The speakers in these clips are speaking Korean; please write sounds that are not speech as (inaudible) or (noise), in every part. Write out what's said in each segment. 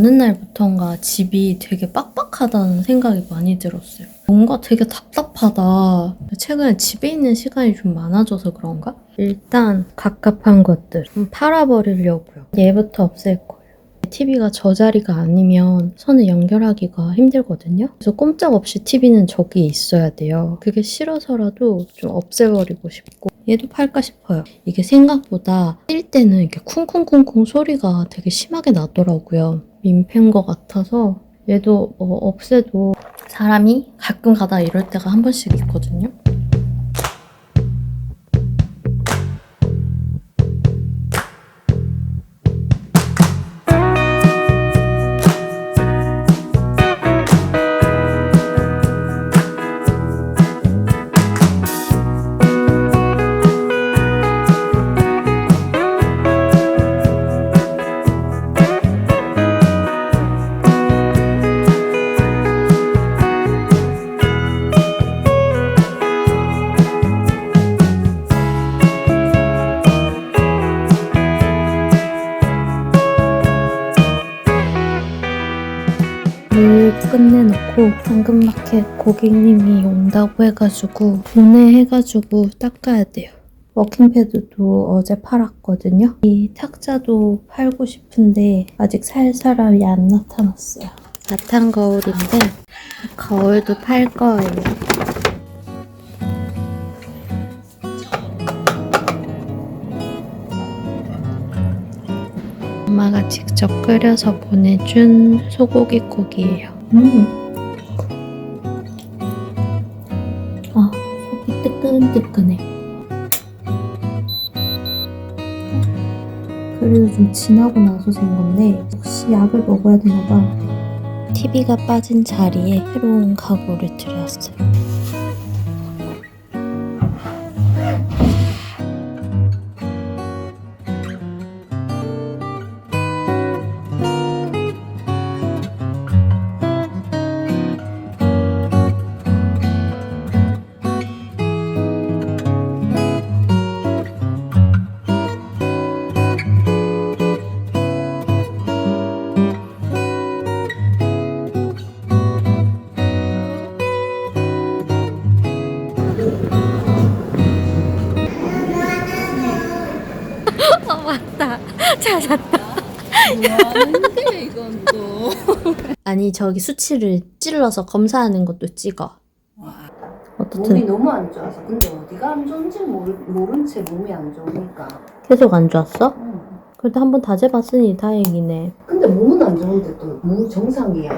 어느 날부턴가 집이 되게 빡빡하다는 생각이 많이 들었어요. 뭔가 되게 답답하다. 최근에 집에 있는 시간이 좀 많아져서 그런가? 일단 갑갑한 것들 좀 팔아버리려고요. 얘부터 없앨 거예요. TV가 저 자리가 아니면 선을 연결하기가 힘들거든요. 그래서 꼼짝없이 TV는 저기에 있어야 돼요. 그게 싫어서라도 좀 없애버리고 싶고 얘도 팔까 싶어요. 이게 생각보다 뛸 때는 이렇게 쿵쿵쿵쿵 소리가 되게 심하게 나더라고요. 민폐인 것 같아서 얘도 어, 없애도 사람이 가끔 가다 이럴 때가 한 번씩 있거든요. 고객님이 온다고 해가지고 보내해가지고 닦아야 돼요. 워킹패드도 어제 팔았거든요. 이 탁자도 팔고 싶은데 아직 살 사람이 안 나타났어요. 바탕 거울인데 거울도 팔 거예요. 엄마가 직접 끓여서 보내준 소고기 국이에요. 음. 지나고 나서 생 건데 혹시 약을 먹어야 되나 봐. TV가 빠진 자리에 새로운 가구를 들여왔어요. 찾았다 뭐하는데 이건 또. (laughs) 아니 저기 수치를 찔러서 검사하는 것도 찍어 몸이 어떻든 너무 안 좋아서 근데 어디가 안 좋은지 모르, 모른 채 몸이 안 좋으니까. 계속 안 좋았어? 응. 그래도 한번 다 재봤으니 다행이네 근데 몸은 안 좋은데 또몸 정상이야.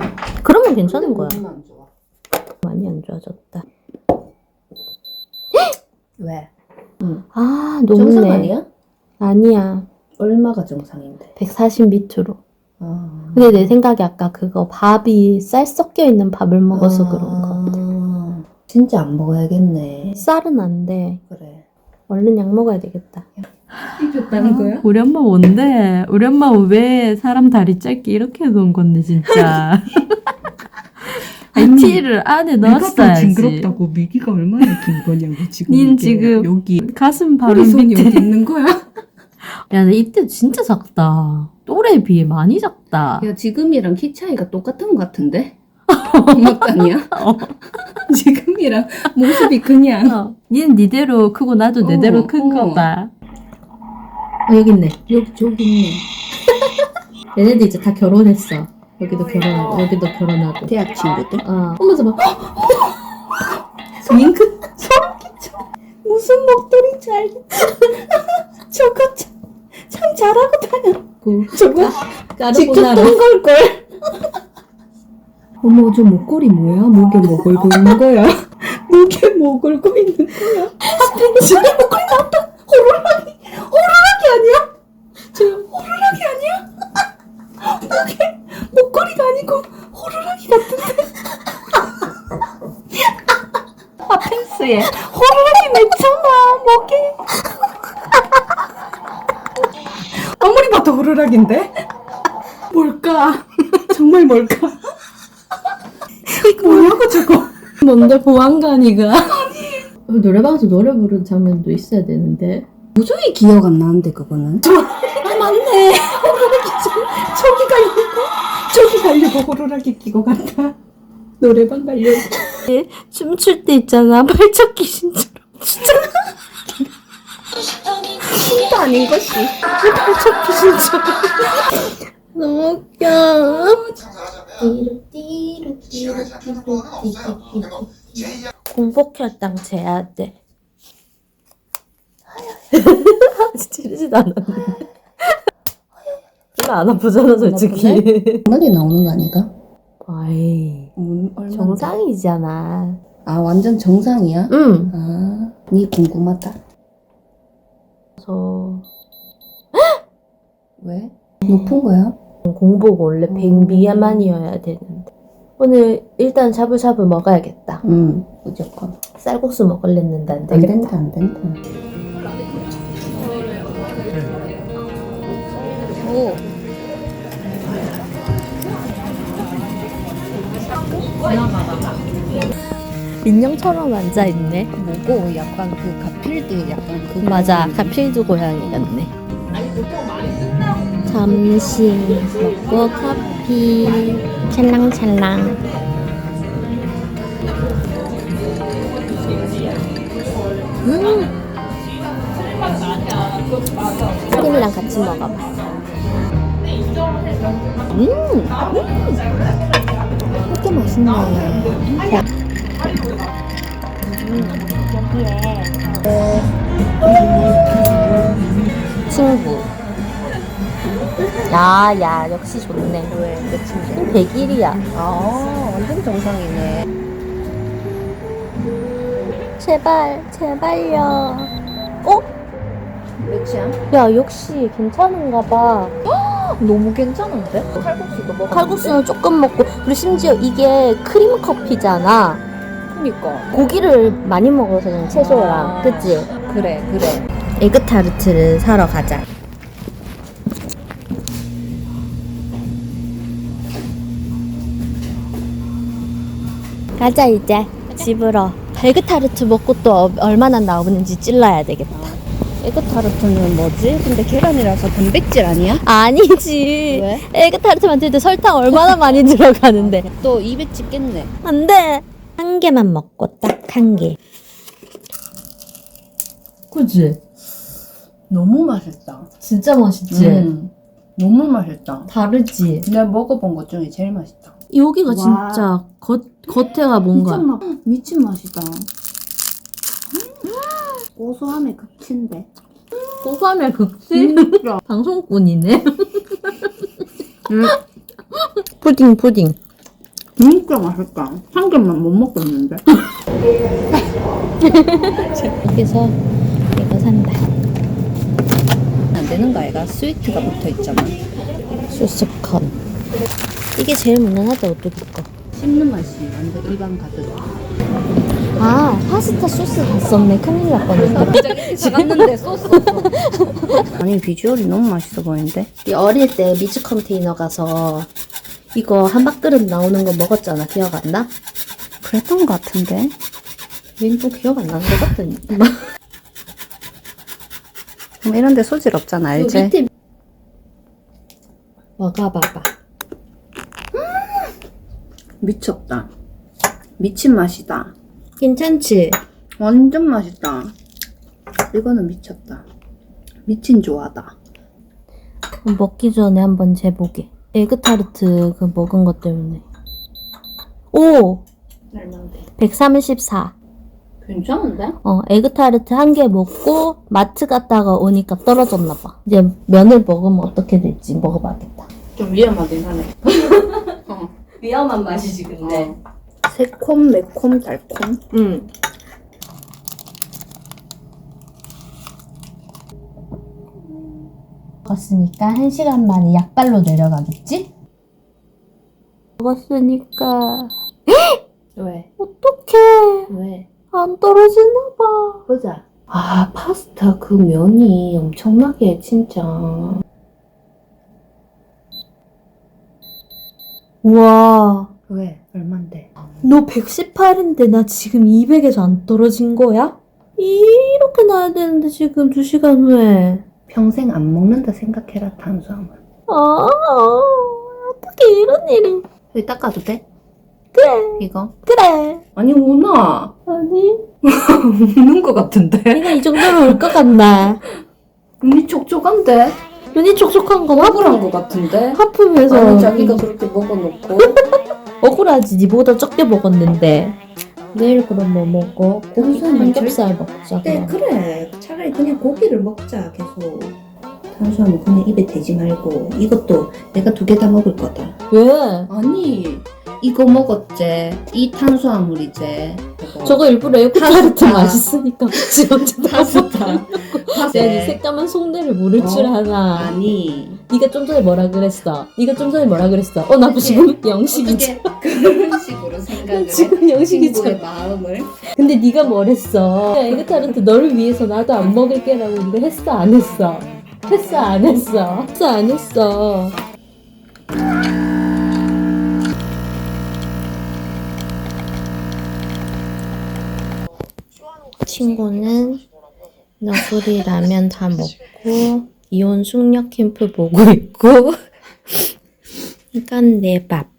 그러면 괜찮은 거야 몸은 안 좋아. 많이 안 좋아졌다 왜? 아 정상 아니야? 아니야 얼마가 정상인데? 140 밑으로 아. 근데 내 생각에 아까 그거 밥이 쌀 섞여 있는 밥을 먹어서 그런 거 아. 진짜 안 먹어야겠네. 쌀은 안 돼 그래. 얼른 약 먹어야 되겠다 입혔다는 거야? 우리 엄마 뭔데? 우리 엄마 왜 사람 다리 짧게 이렇게 해놓은 건데 진짜. (laughs) 아니, 티를 안에 내가 더 넣었어야지. 징그럽다고 미기가 얼마나 긴 거냐고 지금 닌 이게. 지금 여기 가슴 바로 허리 손이 밑에. 어디 있는 거야? 야, 나 이때 진짜 작다. 또래에 비해 많이 작다. 야 지금이랑 키 차이가 똑같은 것 같은데? 맞다니야? (laughs) 어. (laughs) 지금이랑 모습이 그냥 어. 니는 니대로 크고 나도 내대로 어, 큰 어. 거다. 어 여기 있네 여기 저기 있네. (laughs) 얘네들 이제 다 결혼했어 여기도 결혼하고 여기도 결혼하고 대학 친구들. 어 엄마 저봐 (gasps) 윙크 소름 끼쳐. 무슨 목도리인지 알겠지? 저거 참, 참 잘하고 그 저거 직접 똥걸 걸. 어머 저 목걸이 뭐야? 목에 뭐 걸고 있는 거야? 목에 뭐 걸고 있는 거야? 진짜 목걸이 나왔다. 호루라기 호루라기 아니야? 저 호루라기 아니야? (laughs) 목에 목걸이가 아니고 호루라기 같은데. 아 펜스에 호루라기 맺잖아 목에. 봐도 호루라기인데? 뭘까? (laughs) 정말 뭘까? 뭐라고 저거? 뭔데 보안관이가 어, 노래방에서 노래 부르는 장면도 있어야 되는데 도저히 기억 안 나는데 그거는 아 맞네 호루라기 저, 저기가 있고 가려고 호루라기 끼고 간다. 노래방 가려고. 춤출 때 있잖아. (laughs) 발작 귀신처럼. 진짜 (laughs) 아닌 것이. 발작 귀신처럼. 너무 웃겨. 공복 혈당 재야 돼. 지르지도 않았는데. 별로 안 아프잖아, 솔직히. 얼마나 나오는 거 아닌가? 아이? 정상이잖아. 아 완전 정상이야? 응. 아, 니 궁금하다. 저 (gasps) 왜? 높은 거야? 공복 원래 100 미만이어야 되는데. 오늘 일단 샤브샤브 먹어야겠다. 응, 무조건. 쌀국수 먹을랬는데 안 안 되겠다. 된다, 안 된다. 오. 인형처럼 앉아 있네. 뭐고 약간 그 가필드 약간 그 맞아, 가필드 고양이 같네. 점심 먹고 커피 찰랑찰랑. 음. 크림이랑 같이 먹어봐. 음, 이렇게 맛있네. 친구. 야, 야, 역시 좋네. 왜? 내 친구? 100일이야. 아, 완전 정상이네. 제발, 제발요. 어? 몇이야? 야, 역시 괜찮은가 봐. (gasps) 너무 괜찮은데? 칼국수도 먹어. 칼국수는 조금 먹고, 그리고 심지어 이게 크림 커피잖아. 그니까. 고기를 많이 먹어서 그냥 채소랑, 아. 그치? 그래, 그래. 에그타르트를 사러 가자. 가자, 이제. 집으로. 에그타르트 먹고 또 어- 얼마나 나오는지 찔러야 되겠다. 에그타르트는 뭐지? 근데 계란이라서 단백질 아니야? 아니지. 왜? 에그타르트 만들 때 설탕 얼마나 많이 들어가는데. 또 입에 찍겠네. 안 돼. 한 개만 먹고 딱 한 개. 그지? 너무 맛있다. 진짜 맛있지? 음, 너무 맛있다. 다르지? 내가 먹어본 것 중에 제일 맛있다. 여기가 와. 진짜 겉, 겉에가 뭔가. 미쳤나? 미친 맛이다. 고소함의 극치인데. 고소함의 극치? (laughs) 방송꾼이네. (laughs) 푸딩, 푸딩. 진짜 맛있다. 한 개만 못 먹겠는데? 여기서 이거 산다. 안 되는 거 아이가? 스위트가 붙어 있잖아. 소스콘. 이게 제일 무난하다, 어떻게 거. 씹는 맛이 완전 일반 가득. 아, 파스타 소스 다 썼네. 큰일 날 뻔했다. 작았는데 소스 (laughs) 아니 비주얼이 너무 맛있어 보이는데? 이 어릴 때 미츠 컨테이너 가서 이거 한 밥그릇 나오는 거 먹었잖아. 기억 안 나? 그랬던 것 같은데? 왠또 기억 안 나는 것 같은. 뭐 이런 데 소질 없잖아 알지? 밑에 먹어봐봐. 미쳤다. 미친 맛이다. 괜찮지? 완전 맛있다. 이거는 미쳤다. 미친 좋아다. 먹기 전에 한번 재보게. 에그타르트 그 먹은 것 때문에. 오! 134. 괜찮은데? 어, 에그타르트 한 개 먹고 마트 갔다가 오니까 떨어졌나 봐. 이제 면을 먹으면 어떻게 될지 먹어봐야겠다. 좀 위험하긴 하네. (laughs) 위험한 맛이지 근데. 새콤, 매콤, 달콤. 응. 먹었으니까 한 시간 만에 약발로 내려가겠지? 먹었으니까 왜? 어떡해 왜? 안 떨어지나 봐 보자. 아, 파스타 그 면이 엄청나게 진짜. 우와, 왜? 얼만데? 너 118인데 나 지금 200에서 안 떨어진 거야? 이렇게 나야 되는데 지금 2시간 후에. 평생 안 먹는다 생각해라 탄수화물. 아. 어떻게 이런 일이. 여기 닦아도 돼? 그래, 이거? 그래. 아니 오나 아니, (laughs) 우는 것 같은데 내가 이 정도면 올것 같나. 눈이 촉촉한데 눈이 촉촉한 건 억울한 것 같은데 하품해서. 아니 자기가 그렇게 먹어놓고 (laughs) 억울하지, 니보다 적게 먹었는데. 내일 그럼 뭐 먹고? 고기 탄수화물 삼겹살 먹자. 네 그럼. 그래 차라리 그냥 고기를 먹자 계속 탄수화물 그냥 입에 대지 말고 이것도 내가 두 개 다 먹을 거다 왜? 아니 이거 먹었제 이 탄수화물이제 이거. 저거 일부러 에코타르트 파스타. 맛있으니까 같이 얹어 파스타 내가 이 네. 새까만 속내를 모를 줄 어? 아나. 아니 네가 좀 전에 뭐라 그랬어? 네가 좀 전에 뭐라 그랬어? 어, 나 지금 (laughs) 영식이지. 어떻게 (laughs) 그런 식으로 생각을 (laughs) 지금 해? 영식이지. 친구의 마음을 근데 네가 뭐랬어? 야, 에그타르트 너를 위해서 나도 안 먹을게라고 네가 했어 안 했어? 했어 안 했어? 했어 안 했어? 친구는 너구리 라면 다 먹고 이온 숙력 캠프 보고 있고 이건 내 밥.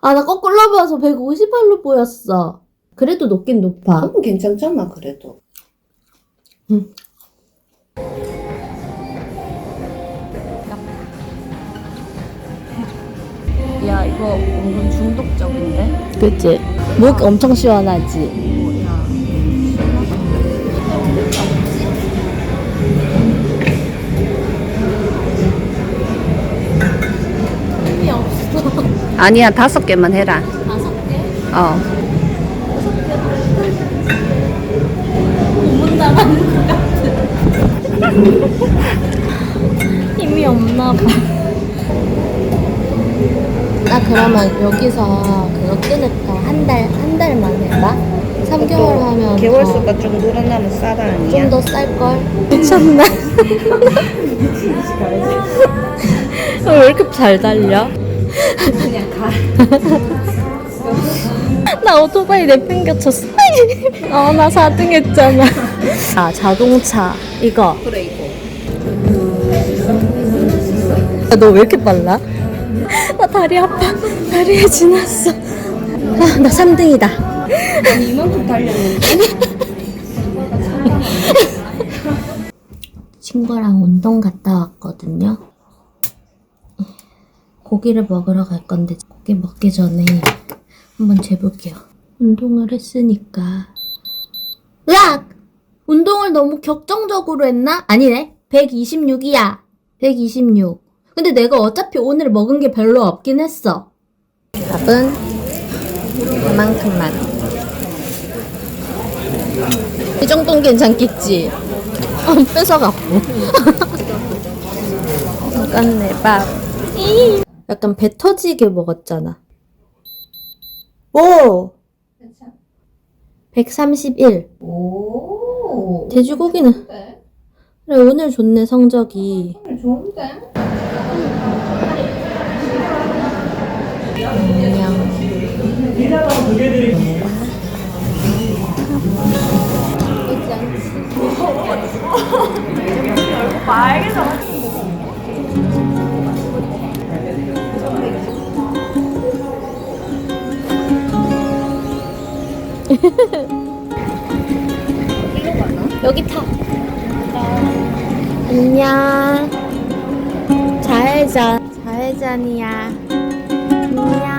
아, 나 거꾸로 봐서 158로 보였어. 그래도 높긴 높아. 조금 괜찮잖아 그래도 야 이거 은근 중독적인데 그치? 목 엄청 시원하지? 아니야 다섯 개만 해라 다섯 개? 어 고문 나가는 것 같아. (laughs) 힘이 없나 봐. 나 그러면 여기서 그거 끊을까? 한 달, 한 달만 해봐? 3개월 하면 개월 수가 좀 늘어나면 싸다 아니야? 좀더 쌀걸? 미쳤나? (laughs) 왜 이렇게 잘 달려? 그냥 가 (laughs) 나 오토바이 내팽겨쳤어. (laughs) 어, 나 4등 했잖아. 아, 자동차. 이거. 그래 이거 너 왜 이렇게 빨라? 나 다리 아파. 다리에 지났어. 아, 나 3등이다. 아니 이만큼 달렸는데 친구랑 운동 갔다 왔거든요. 고기를 먹으러 갈 건데 고기 먹기 전에 한번 재볼게요. 운동을 했으니까. 으악! 운동을 너무 격정적으로 했나? 아니네. 126이야. 126. 근데 내가 어차피 오늘 먹은 게 별로 없긴 했어. 밥은 이만큼만. 이 정도는 괜찮겠지? 어, 뺏어갖고. (laughs) 잠깐 내 밥. 약간 배 터지게 먹었잖아. 오! 131. 오 돼지고기는. 그래, 오늘 좋네, 성적이. 좋은데 안녕. 잘 자. 잘 자니야. 안녕.